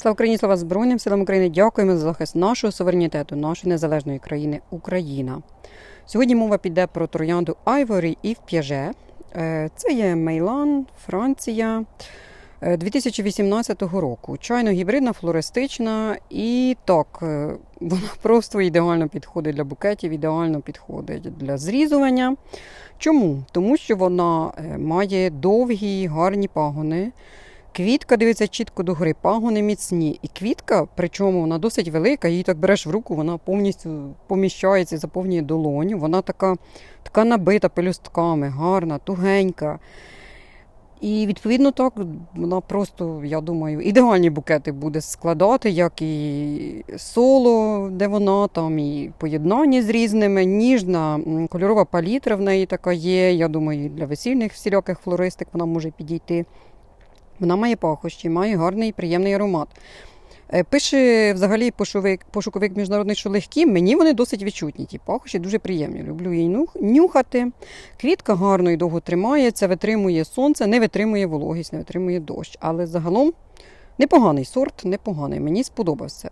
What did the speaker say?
Слава Україні, слава Збройним силам України. Дякуємо за захист нашого суверенітету, нашої незалежної країни Україна. Сьогодні мова піде про троянду Айворі і П'яже. Е, Це є Мейлан, Франція е, 2018 року. Чайно гібридна, флористична і так, е, вона просто ідеально підходить для букетів, ідеально підходить для зрізування. Чому? Тому що вона е, має довгі, гарні пагони. Квітка дивиться чітко до гори, пагони міцні. І квітка, причому вона досить велика, її так береш в руку, вона повністю поміщається, заповнює долоню. Вона така, така набита пелюстками, гарна, тугенька. І відповідно так вона просто, я думаю, ідеальні букети буде складати, як і соло, де вона, там і поєднання з різними, ніжна кольорова палітра в неї така є. Я думаю, для весільних всіляких флористик вона може підійти. Вона має пахощі, має гарний приємний аромат. Е, Пише взагалі пошовик, пошуковик що легкі, мені вони досить відчутні. Ті пахощі дуже приємні. Люблю її нюх- нюхати. Квітка гарно і довго тримається, витримує сонце, не витримує вологість, не витримує дощ. Але загалом непоганий сорт, непоганий. Мені сподобався.